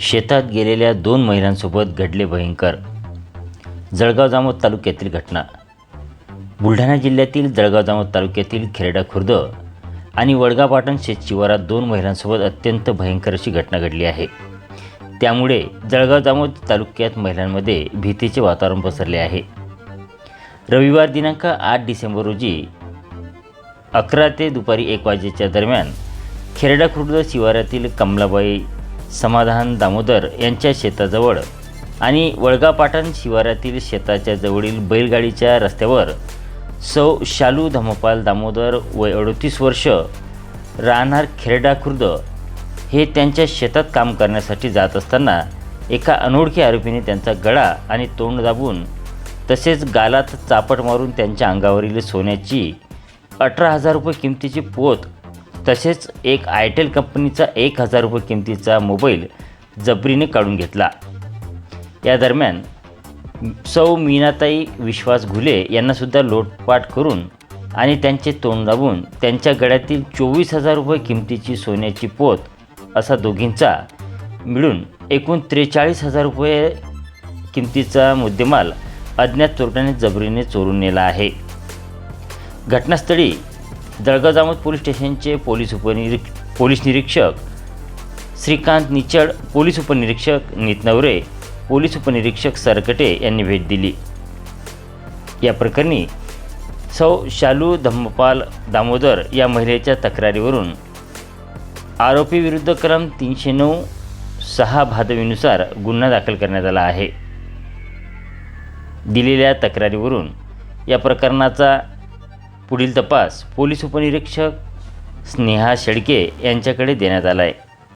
शेतात गेलेल्या दोन महिलांसोबत घडले भयंकर जळगाव जामोद तालुक्यातील घटना. बुलढाणा जिल्ह्यातील जळगाव जामोद तालुक्यातील खेरडा खुर्द आणि वडगा पाटण शेत शिवारात दोन महिलांसोबत अत्यंत भयंकर अशी घटना घडली आहे. त्यामुळे जळगाव जामोद तालुक्यात महिलांमध्ये भीतीचे वातावरण पसरले आहे. रविवार दिनांक आठ डिसेंबर रोजी अकरा ते दुपारी एक वाजेच्या दरम्यान खेरडा खुर्द शिवारातील कमलाबाई समाधान दामोदर यांच्या शेताजवळ आणि वळगा पाटण शिवारातील शेताच्या जवळील बैलगाडीच्या रस्त्यावर सौ शालू धमपाल दामोदर वय अडतीस वर्ष राहणार खेरडा खुर्द हे त्यांच्या शेतात काम करण्यासाठी जात असताना एका अनोळखी आरोपीने त्यांचा गळा आणि तोंड दाबून तसेच गालात चापट मारून त्यांच्या अंगावरील सोन्याची अठरा हजार रुपये किमतीची पोत तसेच एक आयटेल कंपनीचा एक हजार रुपये किमतीचा मोबाईल जबरीने काढून घेतला. या दरम्यान सौ मीनाताई विश्वास घुले यांनासुद्धा लोटपाट करून आणि त्यांचे तोंड दाबून त्यांच्या गळ्यातील चोवीस हजार रुपये किमतीची सोन्याची पोत असा दोघींचा मिळून एकूण त्रेचाळीस हजार रुपये किमतीचा मुद्देमाल अज्ञात चोरट्याने जबरीने चोरून नेला आहे. घटनास्थळी जळगाव जामोद पोलीस स्टेशनचे पोलीस उपनिरीक पोलीस निरीक्षक श्रीकांत निचड पोलीस उपनिरीक्षक नीत नवरे पोलीस उपनिरीक्षक सरकटे यांनी भेट दिली. या प्रकरणी सौ शालू धम्मपाल दामोदर या महिलेच्या तक्रारीवरून आरोपीविरुद्ध क्रम तीनशे नऊ सहा भादवीनुसार गुन्हा दाखल करण्यात आला आहे. दिलेल्या तक्रारीवरून या प्रकरणाचा पुढील तपास पोलीस उपनिरीक्षक स्नेहा शेळके यांच्याकडे देण्यात आला आहे